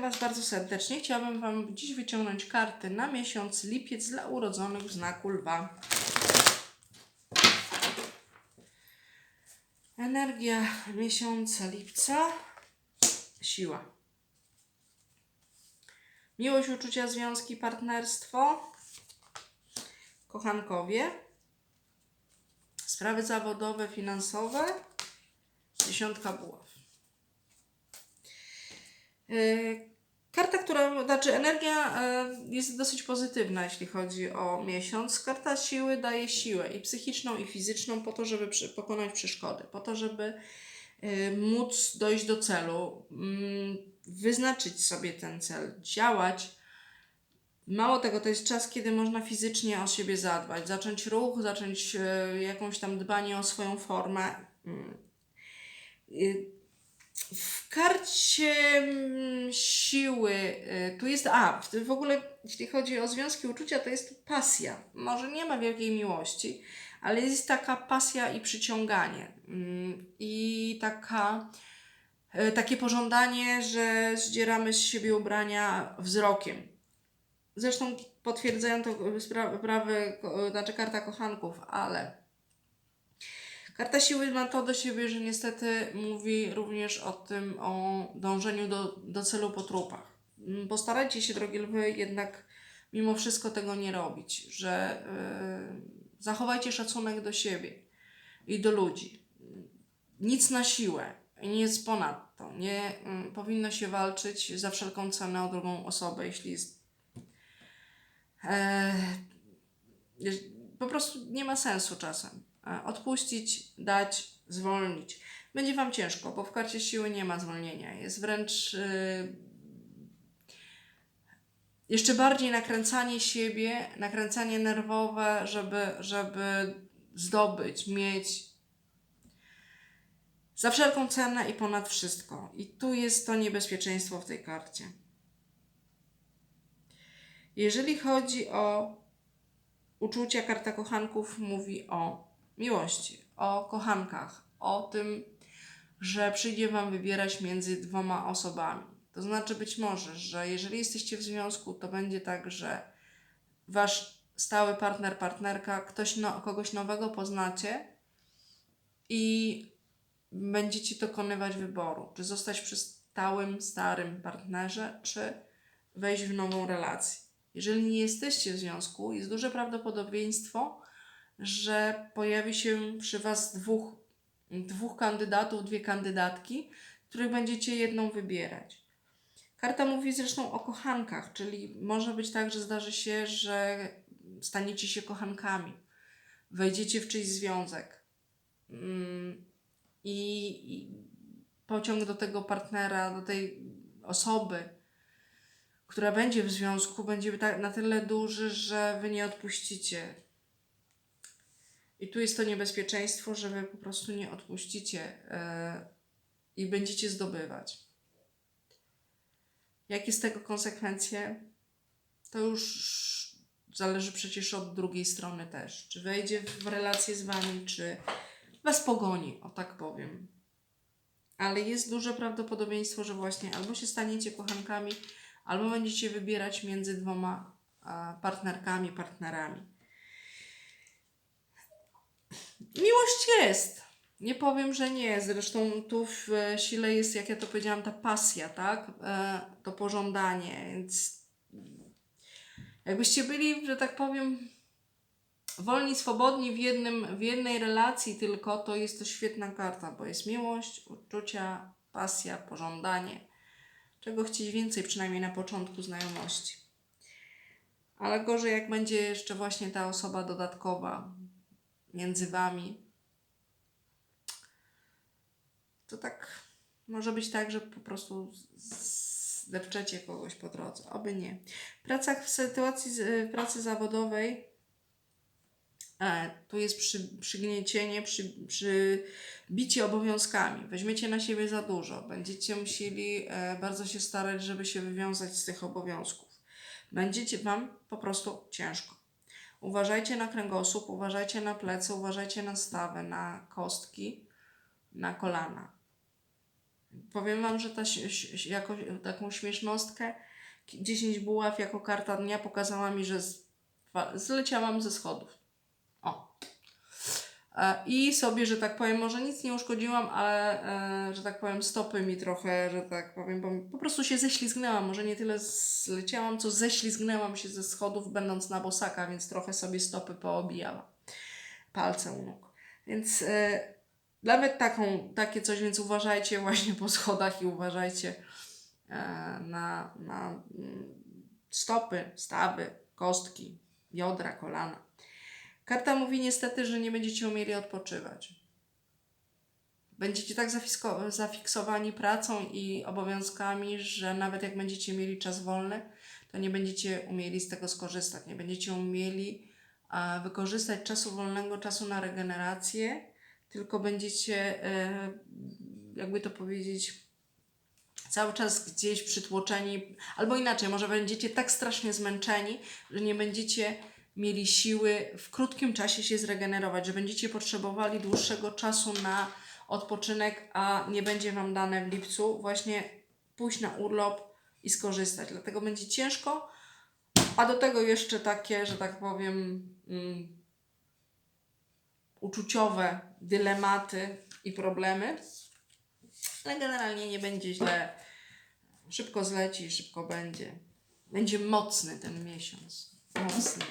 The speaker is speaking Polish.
Was bardzo serdecznie. Chciałabym Wam dziś wyciągnąć karty na miesiąc lipiec dla urodzonych w znaku lwa. Energia miesiąca lipca. Siła. Miłość, uczucia, związki, partnerstwo. Kochankowie. Sprawy zawodowe, finansowe. Dziesiątka buław. Karta, która, znaczy energia yy, jest dosyć pozytywna, jeśli chodzi o miesiąc. Karta siły daje siłę i psychiczną, i fizyczną po to, żeby pokonać przeszkody, po to, żeby yy, móc dojść do celu, mm, wyznaczyć sobie ten cel, działać. Mało tego, to jest czas, kiedy można fizycznie o siebie zadbać, zacząć ruch, zacząć yy, jakąś tam dbanie o swoją formę. W karcie mm, siły, y, tu jest, a w- ogóle jeśli chodzi o związki uczucia, to jest pasja. Może nie ma wielkiej miłości, ale jest taka pasja i przyciąganie. Mm, I taka, y, takie pożądanie, że zdzieramy z siebie ubrania wzrokiem. Zresztą potwierdzają to spra- prawy, ko- znaczy karta kochanków, ale Karta siły ma to do siebie, że niestety mówi również o tym, o dążeniu do, do celu po trupach. Mm, Postarajcie się, drogie lwy, jednak mimo wszystko tego nie robić, że yy, zachowajcie szacunek do siebie i do ludzi. Nic na siłę, nie jest ponad to. Nie mm, powinno się walczyć za wszelką cenę o drugą osobę, jeśli jest. Jeż- po prostu nie ma sensu czasem. E, Odpuścić, dać, zwolnić. Będzie Wam ciężko, bo w karcie siły nie ma zwolnienia. Jest wręcz y, jeszcze bardziej nakręcanie siebie, nakręcanie nerwowe, żeby, żeby zdobyć, mieć za wszelką cenę i ponad wszystko. I tu jest to niebezpieczeństwo w tej karcie. Jeżeli chodzi o uczucia, karta kochanków mówi o miłości, o kochankach, o tym, że przyjdzie Wam wybierać między dwoma osobami. To znaczy być może, że jeżeli jesteście w związku, to będzie tak, że Wasz stały partner, partnerka, ktoś no, kogoś nowego poznacie i będziecie dokonywać wyboru, czy zostać przy stałym, starym partnerze, czy wejść w nową relację. Jeżeli nie jesteście w związku, jest duże prawdopodobieństwo, że pojawi się przy Was dwóch, dwóch kandydatów, dwie kandydatki, których będziecie jedną wybierać. Karta mówi zresztą o kochankach, czyli może być tak, że zdarzy się, że staniecie się kochankami, wejdziecie w czyjś związek mm, i, i pociąg do tego partnera, do tej osoby, która będzie w związku, będzie tak, na tyle duży, że wy nie odpuścicie. I tu jest to niebezpieczeństwo, że wy po prostu nie odpuścicie e, i będziecie zdobywać. Jakie z tego konsekwencje? To już zależy przecież od drugiej strony też. Czy wejdzie w relację z wami, czy was pogoni, o tak powiem. Ale jest duże prawdopodobieństwo, że właśnie albo się staniecie kochankami, albo będziecie wybierać między dwoma partnerkami, partnerami. Miłość jest. Nie powiem, że nie. Zresztą tu w e, sile jest, jak ja to powiedziałam, ta pasja, tak? E, to pożądanie. Więc jakbyście byli, że tak powiem, wolni, swobodni w, jednym, w jednej relacji tylko, to jest to świetna karta, bo jest miłość, uczucia, pasja, pożądanie. Czego chcieć więcej, przynajmniej na początku znajomości. Ale gorzej, jak będzie jeszcze właśnie ta osoba dodatkowa między wami, to tak może być tak, że po prostu zdepczecie kogoś po drodze. Oby nie. W w sytuacji pracy zawodowej e, tu jest przy, przygniecienie, przy, przybicie obowiązkami. Weźmiecie na siebie za dużo. Będziecie musieli e, bardzo się starać, żeby się wywiązać z tych obowiązków. Będziecie Wam po prostu ciężko. Uważajcie na kręgosłup, uważajcie na plecy, uważajcie na stawę, na kostki, na kolana. Powiem Wam, że ta, jako, taką śmiesznostkę 10 buław jako karta dnia pokazała mi, że z, zleciałam ze schodów. E, I sobie, że tak powiem, może nic nie uszkodziłam, ale e, że tak powiem, stopy mi trochę, że tak powiem, po prostu się ześlizgnęłam. Może nie tyle zleciałam, co ześlizgnęłam się ze schodów, będąc na bosaka, więc trochę sobie stopy poobijałam. Palce u nóg. Więc e, nawet taką, takie coś, więc uważajcie właśnie po schodach i uważajcie na, na mm, stopy, stawy, kostki, biodra, kolana. Karta mówi niestety, że nie będziecie umieli odpoczywać. Będziecie tak zafiksowani pracą i obowiązkami, że nawet jak będziecie mieli czas wolny, to nie będziecie umieli z tego skorzystać. Nie będziecie umieli a, wykorzystać czasu wolnego, czasu na regenerację, tylko będziecie, e, jakby to powiedzieć, cały czas gdzieś przytłoczeni, albo inaczej, może będziecie tak strasznie zmęczeni, że nie będziecie mieli siły w krótkim czasie się zregenerować, że będziecie potrzebowali dłuższego czasu na odpoczynek, a nie będzie Wam dane w lipcu właśnie pójść na urlop i skorzystać. Dlatego będzie ciężko, a do tego jeszcze takie, że tak powiem, mm, uczuciowe dylematy i problemy. Ale generalnie nie będzie źle. Szybko zleci, szybko będzie. Będzie mocny ten miesiąc. Mocny.